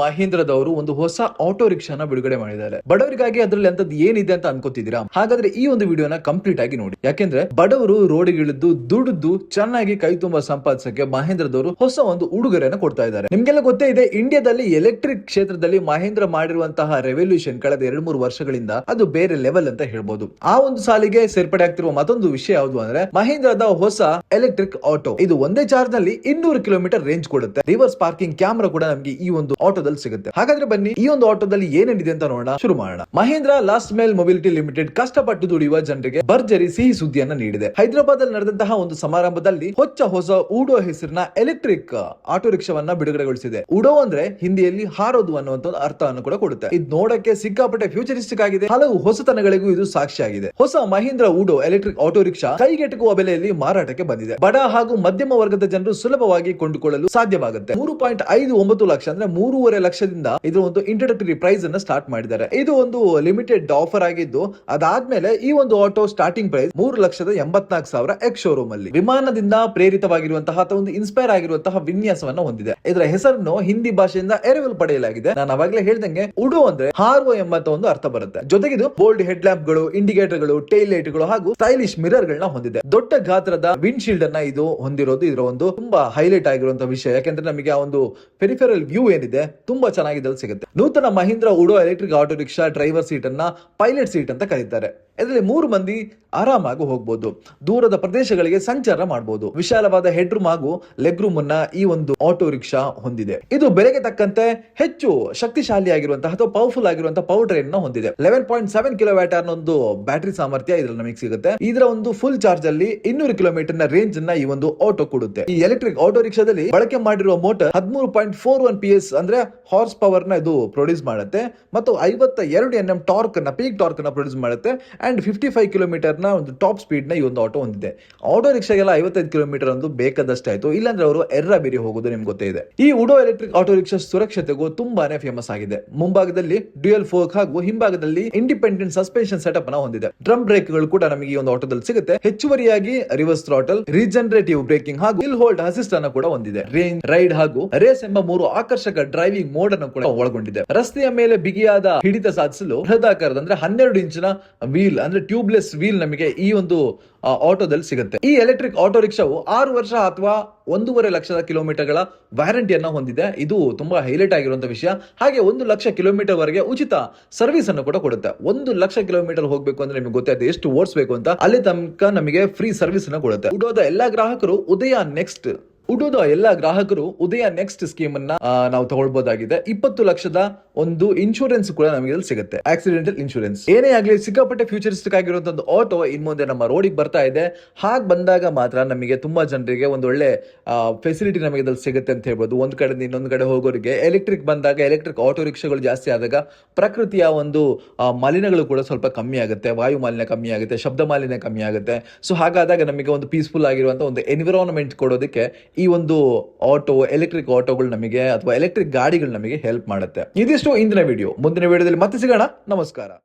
ಮಹೀಂದ್ರದವರು ಒಂದು ಹೊಸ ಆಟೋ ರಿಕ್ಷಾನ ಬಿಡುಗಡೆ ಮಾಡಿದ್ದಾರೆ. ಬಡವರಿಗಾಗಿ ಅದರಲ್ಲಿ ಅಂತದ್ದು ಏನಿದೆ ಅಂತ ಅನ್ಕೋತಿದ್ದೀರಾ? ಹಾಗಾದ್ರೆ ಈ ಒಂದು ವಿಡಿಯೋನ ಕಂಪ್ಲೀಟ್ ಆಗಿ ನೋಡಿ. ಯಾಕೆಂದ್ರೆ ಬಡವರು ರೋಡಿಗಿಳಿದು, ದುಡಿದು ಚೆನ್ನಾಗಿ ಕೈ ತುಂಬಾ ಸಂಪಾದಿಸಕ್ಕೆ ಮಹೇಂದ್ರದವರು ಹೊಸ ಒಂದು ಉಡುಗೊರೆಯನ್ನು ಕೊಡ್ತಾ ಇದ್ದಾರೆ. ನಿಮ್ಗೆಲ್ಲ ಗೊತ್ತೇ ಇದೆ, ಇಂಡಿಯಾದಲ್ಲಿ ಎಲೆಕ್ಟ್ರಿಕ್ ಕ್ಷೇತ್ರದಲ್ಲಿ ಮಹೇಂದ್ರ ಮಾಡಿರುವಂತಹ ರೆವಲ್ಯೂಷನ್ ಕಳೆದ ಎರಡು ಮೂರು ವರ್ಷಗಳಿಂದ ಅದು ಬೇರೆ ಲೆವೆಲ್ ಅಂತ ಹೇಳ್ಬೋದು. ಆ ಒಂದು ಸಾಲಿಗೆ ಸೇರ್ಪಡೆ ಆಗ್ತಿರುವ ಮತ್ತೊಂದು ವಿಷಯ ಯಾವುದು ಅಂದ್ರೆ, ಮಹೇಂದ್ರದ ಹೊಸ ಎಲೆಕ್ಟ್ರಿಕ್ ಆಟೋ ಇದು ಒಂದೇ ಚಾರ್ಜ್ನಲ್ಲಿ ಇನ್ನೂರು ಕಿಲೋಮೀಟರ್ ರೇಂಜ್ ಕೊಡುತ್ತೆ. ರಿವರ್ಸ್ ಪಾರ್ಕಿಂಗ್ ಕ್ಯಾಮ್ರಾ ಕೂಡ ನಮಗೆ ಈ ಒಂದು ಆಟೋದಲ್ಲಿ ಸಿಗುತ್ತೆ. ಹಾಗಾದ್ರೆ ಬನ್ನಿ, ಈ ಒಂದು ಆಟೋದಲ್ಲಿ ಏನೇನಿದೆ ಅಂತ ನೋಡೋಣ. ಶುರು ಮಾಡೋಣ. Mahindra last mile mobility limited ಕಷ್ಟಪಟ್ಟು ದುಡಿಯುವ ಜನರಿಗೆ ಭರ್ಜರಿ ಸಿಹಿ ಸುದ್ದಿಯನ್ನ ನೀಡಿದೆ. ಹೈದರಾಬಾದ್ ಅಲ್ಲಿ ನಡೆದಂತಹ ಒಂದು ಸಮಾರಂಭದಲ್ಲಿ ಹೊಚ್ಚ ಹೊಸ ಉಡೋ ಹೆಸರಿನ ಎಲೆಕ್ಟ್ರಿಕ್ ಆಟೋ ರಿಕ್ಷಾವನ್ನ ಬಿಡುಗಡೆಗೊಳಿಸಿದೆ. ಉಡೋ ಅಂದ್ರೆ ಹಿಂದಿಯಲ್ಲಿ ಹಾರೋದು ಅನ್ನುವಂತ ಅರ್ಥವನ್ನು ಕೂಡ ಕೊಡುತ್ತೆ. ಇದು ನೋಡಕ್ಕೆ ಸಿಕ್ಕಾಪಟ್ಟೆ ಫ್ಯೂಚರಿಸ್ಟಿಕ್ ಆಗಿದೆ. ಹಲವು ಹೊಸತನಗಳಿಗೂ ಇದು ಸಾಕ್ಷಿಯಾಗಿದೆ. ಹೊಸ Mahindra Udo electric auto rickshaw ಕೈಗೆಟಕುವ ಬೆಲೆಯಲ್ಲಿ ಮಾರಾಟಕ್ಕೆ ಬಂದಿದೆ. ಬಡ ಹಾಗೂ ಮಧ್ಯಮ ವರ್ಗದ ಜನರು ಸುಲಭವಾಗಿ ಕೊಂಡುಕೊಳ್ಳಲು ಸಾಧ್ಯವಾಗುತ್ತೆ. ಮೂರು ಪಾಯಿಂಟ್ ಐದು ಒಂಬತ್ತು ಲಕ್ಷ ಅಂದ್ರೆ ಮೂರುವರೆ ಲಕ್ಷದಿಂದ ಇದು ಒಂದು ಇಂಟ್ರಡಕ್ಟರಿ ಪ್ರೈಸ್ ಅನ್ನ ಸ್ಟಾರ್ಟ್ ಮಾಡಿದ್ದಾರೆ. ಇದು ಒಂದು ಲಿಮಿಟೆಡ್ ಆಫರ್ ಆಗಿದ್ದು, ಅದಾದ್ಮೇಲೆ ಈ ಒಂದು ಆಟೋ ಸ್ಟಾರ್ಟಿಂಗ್ ಪ್ರೈಸ್ ಮೂರು ಲಕ್ಷದ ಎಂಬತ್ನಾಲ್ಕು ಸಾವಿರ ಎಕ್ಸ್ ಶೋರೂಮ್ ಅಲ್ಲಿ. ವಿಮಾನದಿಂದ ಪ್ರೇರಿತವಾಗಿರುವಂತಹ ಒಂದು ಇನ್ಸ್ಪೈರ್ ಆಗಿರುವಂತಹ ವಿನ್ಯಾಸವನ್ನ ಹೊಂದಿದೆ. ಇದರ ಹೆಸರನ್ನು ಹಿಂದಿ ಭಾಷೆಯಿಂದ ಎರವಲ್ ಪಡೆಯಲಾಗಿದೆ. ನಾನು ಅವಾಗಲೇ ಹೇಳ್ದಂಗೆ, ಉಡು ಅಂದ್ರೆ ಹಾರುವ ಎಂಬಂತ ಒಂದು ಅರ್ಥ ಬರುತ್ತೆ. ಜೊತೆಗೆ ಇದು ಬೋಲ್ಡ್ ಹೆಡ್ ಲ್ಯಾಂಪ್ಗಳು ಇಂಡಿಕೇಟರ್ಗಳು ಟೈಲ್ ಲೈಟ್ಗಳು ಹಾಗೂ ಸ್ಟೈಲಿಶ್ ಮಿರರ್ ಗಳನ್ನ ಹೊಂದಿದೆ. ದೊಡ್ಡ ಗಾತ್ರದ ವಿಂಡ್ ಶೀಲ್ಡ್ ಅನ್ನ ಇದು ಹೊಂದಿರೋದು ಇದರ ಒಂದು ತುಂಬಾ ಹೈಲೈಟ್ ಆಗಿರುವಂತಹ ವಿಷಯ. ಯಾಕಂದ್ರೆ ನಮಗೆ ಆ ಒಂದು ಪೆರಿಫೆರಲ್ ವ್ಯೂ ಏನಿದೆ ತುಂಬಾ ಚೆನ್ನಾಗಿ ಸಿಗುತ್ತೆ. ನೂತನ Mahindra Udo electric auto rickshaw driver seat ಅನ್ನ ಪೈಲಟ್ ಸೀಟ್ ಅಂತ ಕರೀತಾರೆ. ಇದರಲ್ಲಿ ಮೂರು ಮಂದಿ ಆರಾಮಾಗಿ ಹೋಗ್ಬೋದು. ದೂರದ ಪ್ರದೇಶಗಳಿಗೆ ಸಂಚಾರ ಮಾಡಬಹುದು ವಿಶಾಲವಾದ ಹೆಡ್ ರೂಮ್ ಹಾಗೂ ಲೆಗ್ ರೂಮ್ ಅನ್ನ ಈ ಒಂದು ಆಟೋ ರಿಕ್ಷಾ ಹೊಂದಿದೆ. ಇದು ಬೆಲೆಗೆ ತಕ್ಕಂತೆ ಹೆಚ್ಚು ಶಕ್ತಿಶಾಲಿ ಆಗಿರುವಂತಹ ಅಥವಾ ಪವರ್ಫುಲ್ ಆಗಿರುವಂತಹ ಪವರ್ ಟ್ರೈನ್ನ ಹೊಂದಿದೆ. ಲೆವೆನ್ ಪಾಯಿಂಟ್ ಸೆವೆನ್ ಕಿಲೋವ್ಯಾಟ್ ಒಂದು ಬ್ಯಾಟರಿ ಸಾಮರ್ಥ್ಯ ಇದ್ರಲ್ಲಿ ನಮಗೆ ಸಿಗುತ್ತೆ. ಇದರ ಒಂದು ಫುಲ್ ಚಾರ್ಜ್ ಅಲ್ಲಿ ಇನ್ನೂರು ಕಿಲೋಮೀಟರ್ನ ರೇಂಜ್ ಅನ್ನ ಈ ಒಂದು ಆಟೋ ಕೊಡುತ್ತೆ. ಈ ಎಲೆಕ್ಟ್ರಿಕ್ ಆಟೋ ರಿಕ್ಷಾದಲ್ಲಿ ಬಳಕೆ ಮಾಡಿರುವ ಮೋಟರ್ ಹದಿಮೂರು point four one P S ಅಂದ್ರೆ ಹಾರ್ಸ್ ಪವರ್ನ ಇದು ಪ್ರೊಡ್ಯೂಸ್ ಮಾಡುತ್ತೆ. ಮತ್ತು ಐವತ್ತ ಎರಡು ಎನ್ ಎಂ ಟಾರ್ಕ್ನ ಪೀಕ್ ಟಾರ್ಕ್ನ ಪ್ರೊಡ್ಯೂಸ್ ಮಾಡುತ್ತೆ. ಅಂಡ್ ಫಿಫ್ಟಿ ಫೈವ್ ಕಿಲೋಮೀಟರ್ನ ಒಂದು ಟಾಪ್ ಸ್ಪೀಡ್ನ ಈ ಒಂದು ಆಟೋ ಹೊಂದಿದೆ. ಆಟೋ ರಿಕ್ಷಾಗೆಲ್ಲ ಐವತ್ತೈದು ಕಿಲೋಮೀಟರ್ ಒಂದು ಬೇಕಾದಷ್ಟು ಆಯಿತು. ಇಲ್ಲಾಂದ್ರೆ ಅವರು ಎರ್ರ ಬೇರೆ ಹೋಗೋದು ನಿಮ್ಗೆ ಗೊತ್ತೇ ಇದೆ. ಈ ಉಡೋ ಎಲೆಕ್ಟ್ರಿಕ್ ಆಟೋ ರಿಕ್ಷಾ ಸುರಕ್ಷತೆಗೂ ತುಂಬಾನೇ ಫೇಮಸ್ ಆಗಿದೆ. ಮುಂಭಾಗದಲ್ಲಿ ಡ್ಯೂಯಲ್ ಫೋರ್ಕ್ ಹಾಗೂ ಹಿಂಭಾಗದಲ್ಲಿ ಇಂಡಿಪೆಂಡೆಂಟ್ ಸಸ್ಪೆನ್ಷನ್ ಸೆಟಪ್ ಅನ್ನ ಹೊಂದಿದೆ. ಡ್ರಮ್ ಬ್ರೇಕ್ಗಳು ಕೂಡ ನಮಗೆ ಈ ಒಂದು ಆಟೋದಲ್ಲಿ ಸಿಗುತ್ತೆ. ಹೆಚ್ಚುವರಿಯಾಗಿ ರಿವರ್ಸ್ ಥ್ರಾಟಲ್ ರೀಜನರೇಟಿವ್ ಬ್ರೇಕಿಂಗ್ ಹಾಗೂ ಹಿಲ್ ಹೋಲ್ಡ್ ಅಸಿಸ್ಟ್ ಅನ್ನು ಕೂಡ ಹೊಂದಿದೆ. ರೇಂಜ್ ರೈಡ್ ಹಾಗೂ ರೇಸ್ ಎಂಬ ಮೂರು ಆಕರ್ಷಕ ಡ್ರೈವಿಂಗ್ ಮೋಡ್ ಅನ್ನು ಕೂಡ ಒಳಗೊಂಡಿದೆ. ರಸ್ತೆಯ ಮೇಲೆ ಬಿಗಿಯಾದ ಹಿಡಿತ ಸಾಧಿಸಲು ಬೃಹದಾಕಾರದ ಅಂದ್ರೆ ಹನ್ನೆರಡು ಇಂಚಿನ ವೀಲ್ ಅಂದ್ರೆ ಟ್ಯೂಬ್ಲೆಸ್ ವೀಲ್ ನಮಗೆ ಈ ಒಂದು ಆಟೋದಲ್ಲಿ ಸಿಗುತ್ತೆ. ಈ ಎಲೆಕ್ಟ್ರಿಕ್ ಆಟೋ ರಿಕ್ಷಾವು ಆರು ವರ್ಷ ಅಥವಾ ಒಂದೂವರೆ ಲಕ್ಷದ ಕಿಲೋಮೀಟರ್ಗಳ ವ್ಯಾರಂಟಿಯನ್ನ ಹೊಂದಿದೆ. ಇದು ತುಂಬಾ ಹೈಲೈಟ್ ಆಗಿರುವಂತಹ ವಿಷಯ. ಹಾಗೆ ಒಂದು ಲಕ್ಷ ಕಿಲೋಮೀಟರ್ ವರೆಗೆ ಉಚಿತ ಸರ್ವಿಸ್ ಅನ್ನು ಕೂಡ ಕೊಡುತ್ತೆ. ಒಂದು ಲಕ್ಷ ಕಿಲೋಮೀಟರ್ ಹೋಗಬೇಕು ಅಂದ್ರೆ ನಿಮ್ಗೆ ಗೊತ್ತಾಯ್ತು ಎಷ್ಟು ಓಡಿಸಬೇಕು ಅಂತ. ಅಲ್ಲಿ ತನಕ ನಮಗೆ ಫ್ರೀ ಸರ್ವಿಸ್ ಅನ್ನು ಕೊಡುತ್ತೆ. ಉಡೋದ ಎಲ್ಲಾ ಗ್ರಾಹಕರು ಉದಯ ನೆಕ್ಸ್ಟ್ ಉಡೋದ ಎಲ್ಲ ಗ್ರಾಹಕರು ಉದಯ ನೆಕ್ಸ್ಟ್ ಸ್ಕೀಮ್ ಅನ್ನ ನಾವು ತಗೊಳ್ಬಹುದಾಗಿದೆ ಇಪ್ಪತ್ತು ಲಕ್ಷದ ಒಂದು ಇನ್ಶೂರೆನ್ಸ್ ಕೂಡ ನಮಗೆ ಸಿಗುತ್ತೆ. ಆಕ್ಸಿಡೆಂಟಲ್ ಇನ್ಶೂರೆನ್ಸ್ ಏನೇ ಆಗಲಿ ಸಿಕ್ಕಾಪಟ್ಟೆ ಫ್ಯೂಚರಿಸ್ಟಿಕ್ ಆಗಿರುವಂತ ಒಂದು ಆಟೋ ಇನ್ ಮುಂದೆ ನಮ್ಮ ರೋಡಿಗೆ ಬರ್ತಾ ಇದೆ. ಹಾಗೆ ಬಂದಾಗ ಮಾತ್ರ ನಮಗೆ ತುಂಬಾ ಜನರಿಗೆ ಒಂದು ಒಳ್ಳೆ ಫೆಸಿಲಿಟಿ ನಮಗೆ ಇದ್ರಲ್ಲಿ ಸಿಗುತ್ತೆ ಅಂತ ಹೇಳ್ಬೋದು. ಒಂದ್ ಕಡೆಯಿಂದ ಇನ್ನೊಂದು ಕಡೆ ಹೋಗೋರಿಗೆ ಎಲೆಕ್ಟ್ರಿಕ್ ಬಂದಾಗ ಎಲೆಕ್ಟ್ರಿಕ್ ಆಟೋ ರಿಕ್ಷಾಗಳು ಜಾಸ್ತಿ ಆದಾಗ ಪ್ರಕೃತಿಯ ಒಂದು ಮಾಲಿನ್ಯಗಳು ಕೂಡ ಸ್ವಲ್ಪ ಕಮ್ಮಿ ಆಗುತ್ತೆ. ವಾಯು ಮಾಲಿನ್ಯ ಕಮ್ಮಿ ಆಗುತ್ತೆ. ಶಬ್ದ ಮಾಲಿನ್ಯ ಕಮ್ಮಿ ಆಗುತ್ತೆ. ಸೊ ಹಾಗಾದಾಗ ನಮಗೆ ಒಂದು ಪೀಸ್ಫುಲ್ ಆಗಿರುವಂತ ಒಂದು ಎನ್ವಿರಾನ್ಮೆಂಟ್ ಕೊಡೋದಕ್ಕೆ ಈ ಒಂದು ಆಟೋ ಎಲೆಕ್ಟ್ರಿಕ್ ಆಟೋಗಳು ನಮಗೆ ಅಥವಾ ಎಲೆಕ್ಟ್ರಿಕ್ ಗಾಡಿಗಳು ನಮಗೆ ಹೆಲ್ಪ್ ಮಾಡುತ್ತೆ. ಇದಿಷ್ಟು ಇಂದಿನ ವಿಡಿಯೋ ಮುಂದಿನ ವಿಡಿಯೋದಲ್ಲಿ ಮತ್ತೆ ಸಿಗೋಣ. ನಮಸ್ಕಾರ.